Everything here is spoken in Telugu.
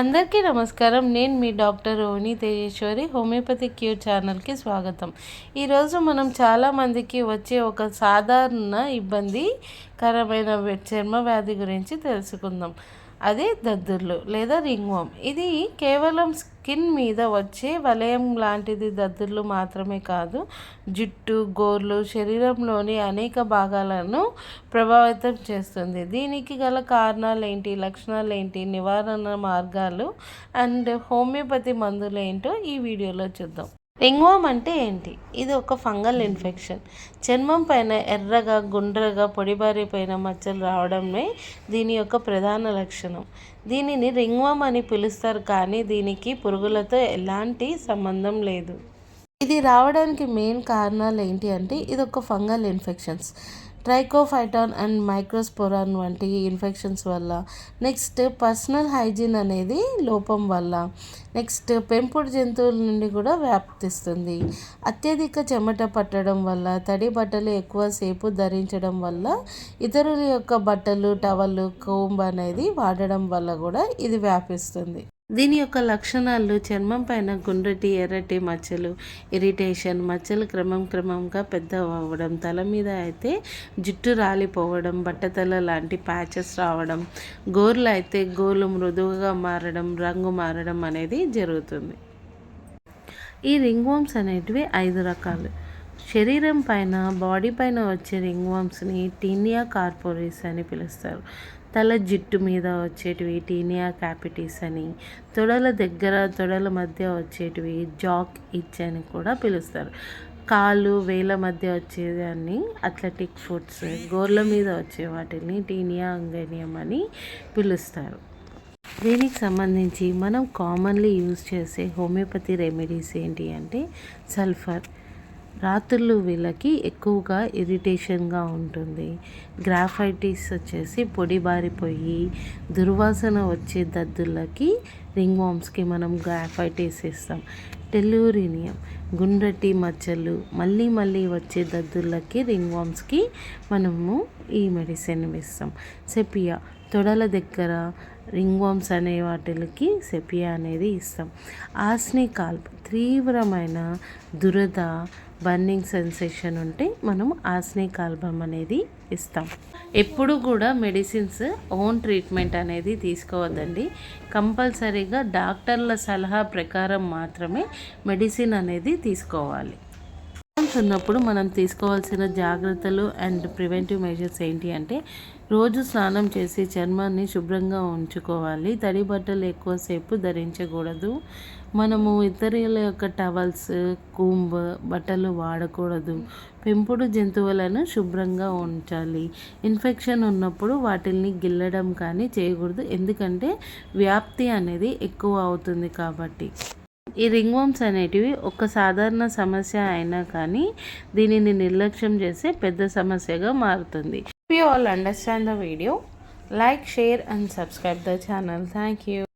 అందరికీ నమస్కారం. నేను మీ doctor Rohini Tejeswari homeopathy cure ఛానల్కి స్వాగతం. ఈరోజు మనం చాలామందికి వచ్చే ఒక సాధారణ ఇబ్బంది కరమైన చర్మ వ్యాధి గురించి తెలుసుకుందాం. అది దద్దుర్లు లేదా రింగ్వామ్ ఇది కేవలం స్కిన్ మీద వచ్చే వలయం లాంటిది. దద్దుర్లు మాత్రమే కాదు జుట్టు గోర్లు శరీరంలోని అనేక భాగాలను ప్రభావితం చేస్తుంది. దీనికి గల కారణాలు ఏంటి లక్షణాలు ఏంటి నివారణ మార్గాలు అండ్ హోమియోపతి మందులు ఏంటో ఈ వీడియోలో చూద్దాం. రింగ్వామ్ అంటే ఏంటి? ఇది ఒక ఫంగల్ ఇన్ఫెక్షన్. చర్మం పైన ఎర్రగా గుండ్రగా పొడిబారిపోయిన మచ్చలు రావడమే దీని యొక్క ప్రధాన లక్షణం. దీనిని రింగ్వామ్ అని పిలుస్తారు కానీ దీనికి పురుగులతో ఎలాంటి సంబంధం లేదు. ఇది రావడానికి మెయిన్ కారణాలు ఏంటి అంటే ఇది ఒక fungal infections. Trichophyton and microsporum వంటి ఇన్ఫెక్షన్స్ వల్ల. నెక్స్ట్ పర్సనల్ హైజీన్ అనేది లోపం వల్ల. నెక్స్ట్ పెంపుడు జంతువుల నుండి కూడా వ్యాప్తిస్తుంది. అత్యధిక చెమట పట్టడం వల్ల తడి బట్టలు ఎక్కువసేపు ధరించడం వల్ల ఇతరుల యొక్క బట్టలు టవల్ కోంబ్ అనేది వాడడం వల్ల కూడా ఇది వ్యాపిస్తుంది. దీని యొక్క లక్షణాలు చర్మం పైన గుండ్రటి ఎర్రటి మచ్చలు ఇరిటేషన్ మచ్చలు క్రమం క్రమంగా పెద్ద అవ్వడం తల మీద అయితే జుట్టు రాలిపోవడం బట్టతల లాంటి ప్యాచెస్ రావడం గోర్లు అయితే గోర్లు మృదువుగా మారడం రంగు మారడం అనేది జరుగుతుంది. ఈ రింగ్ వామ్స్ అనేటివి ఐదు రకాలు. శరీరం పైన బాడీ పైన వచ్చే రింగ్ వామ్స్ని టీనియా కార్పోరిస్ అని పిలుస్తారు. తల జిట్టు మీద వచ్చేటివి టీనియా క్యాపిటీస్ అని తొడల దగ్గర తొడల మధ్య వచ్చేటివి జాక్ ఇచ్ అని కూడా పిలుస్తారు. కాళ్ళు వేల మధ్య వచ్చేదాన్ని అథ్లెటిక్ ఫుడ్స్ గోర్ల మీద వచ్చే వాటిని టీనియా అంగేనియం అని పిలుస్తారు. దీనికి సంబంధించి మనం కామన్లీ యూజ్ చేసే హోమియోపతి రెమెడీస్ ఏంటి అంటే సల్ఫర్. రాత్రులు వీళ్ళకి ఎక్కువగా ఇరిటేషన్గా ఉంటుంది. గ్రాఫైటిస్ వచ్చేసి పొడి బారిపోయి దుర్వాసన వచ్చే దద్దులకి రింగ్ వామ్స్కి మనం గ్రాఫైటిస్ ఇస్తాం. టెల్లూరినియం గుండ్రటి మచ్చలు మళ్ళీ మళ్ళీ వచ్చే దద్దులకి రింగ్ వామ్స్కి మనము ఈ మెడిసిన్ ఇస్తాం. సెపియా తొడల దగ్గర రింగ్ వామ్స్ అనే వాటికి సెపియా అనేది ఇస్తాం. ఆస్ని కాల్ప్ తీవ్రమైన దురద బర్నింగ్ సెన్సేషన్ ఉంటే మనం ఆస్నిక్ ఆల్బమ్ అనేది ఇస్తాం. ఎప్పుడు కూడా మెడిసిన్స్ ఓన్ ట్రీట్మెంట్ అనేది తీసుకోవద్దండి. కంపల్సరీగా డాక్టర్ల సలహా ప్రకారం మాత్రమే మెడిసిన్ అనేది తీసుకోవాలి. ఉన్నప్పుడు మనం తీసుకోవాల్సిన జాగ్రత్తలు అండ్ ప్రివెంటివ్ మెజర్స్ ఏంటి అంటే రోజు స్నానం చేసి చర్మాన్ని శుభ్రంగా ఉంచుకోవాలి. తడి బట్టలు ఎక్కువసేపు ధరించకూడదు. మనము ఇతరుల యొక్క టవల్స్ కుంబ్ బట్టలు వాడకూడదు. పెంపుడు జంతువులను శుభ్రంగా ఉంచాలి. ఇన్ఫెక్షన్ ఉన్నప్పుడు వాటిల్ని గిల్లడం కానీ చేయకూడదు. ఎందుకంటే వ్యాప్తి అనేది ఎక్కువ అవుతుంది కాబట్టి. ఈ రింగ్ వామ్స్ అనేటివి ఒక సాధారణ సమస్య అయినా కానీ దీనిని నిర్లక్ష్యం చేస్తే పెద్ద సమస్యగా మారుతుంది. You all understand the video like share and subscribe the channel thank you